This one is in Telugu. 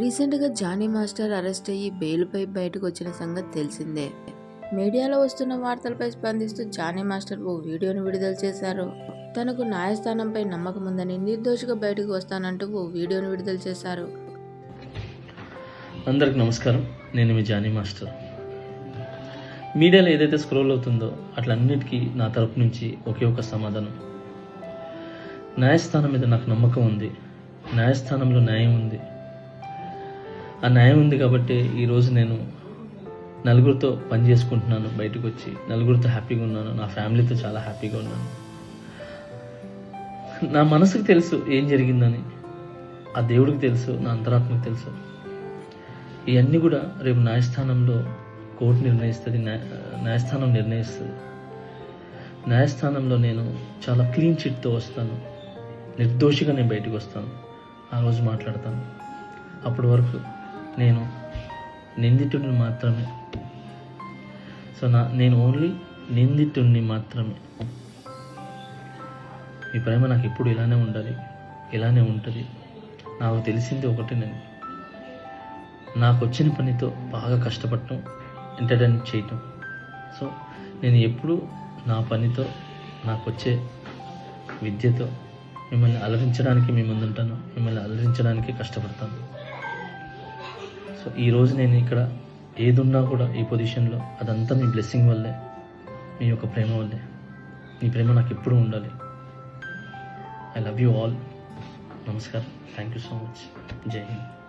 రీసెంట్గా జానీ మాస్టర్ అరెస్ట్ అయ్యి బెయిల్పై బయటకు వచ్చిన సంగతి తెలిసిందే. మీడియాలో వస్తున్న వార్తలపై స్పందిస్తూ జానీ మాస్టర్ ఓ వీడియోను విడుదల చేశారు. తనకు న్యాయస్థానంపై నమ్మకం ఉందని నిర్దోషిగా బయటకు వస్తానంటూ ఓ వీడియోను విడుదల చేశారు. అందరికి నమస్కారం. నేను మీ జానీ మాస్టర్. మీడియాలో ఏదైతే స్క్రోల్ అవుతుందో అట్లన్నిటికీ నా తరపు నుంచి ఒకే ఒక సమాధానం. న్యాయస్థానం మీద నాకు నమ్మకం ఉంది. న్యాయస్థానంలో న్యాయం ఉంది. ఆ న్యాయం ఉంది కాబట్టి ఈరోజు నేను నలుగురితో పని చేసుకుంటున్నాను బయటకు వచ్చి నలుగురితో హ్యాపీగా ఉన్నాను నా ఫ్యామిలీతో చాలా హ్యాపీగా ఉన్నాను. నా మనసుకు తెలుసు ఏం జరిగిందని ఆ దేవుడికి తెలుసు నా అంతరాత్మకు తెలుసు. ఇవన్నీ కూడా రేపు న్యాయస్థానంలో కోర్టు నిర్ణయిస్తుంది న్యాయ న్యాయస్థానం నిర్ణయిస్తుంది. న్యాయస్థానంలో నేను చాలా క్లీన్ చిట్తో వస్తాను. నిర్దోషిగా నేను బయటకు వస్తాను. ఆ రోజు మాట్లాడతాను. అప్పటి వరకు నేను నిందితుడిని మాత్రమే. సో నా నేను ఓన్లీ నిందితుడిని మాత్రమే. మీ ప్రేమ నాకు ఎప్పుడు ఇలానే ఉండాలి ఇలానే ఉంటుంది. నాకు తెలిసింది ఒకటేనండి నాకు వచ్చిన పనితో బాగా కష్టపడటం ఎంటర్టైన్ చేయటం. సో నేను ఎప్పుడు నా పనితో నాకు వచ్చే విద్యతో మిమ్మల్ని అలరించడానికి మీ ముందుంటాను మిమ్మల్ని అలరించడానికి కష్టపడతాను. సో ఈరోజు నేను ఇక్కడ ఏదున్నా కూడా ఈ పొజిషన్లో అదంతా మీ బ్లెస్సింగ్ వల్లే మీ యొక్క ప్రేమ వల్లే. మీ ప్రేమ నాకు ఎప్పుడూ ఉండాలి. ఐ లవ్ యూ ఆల్ నమస్కారం. Thank you so much Jai Hind.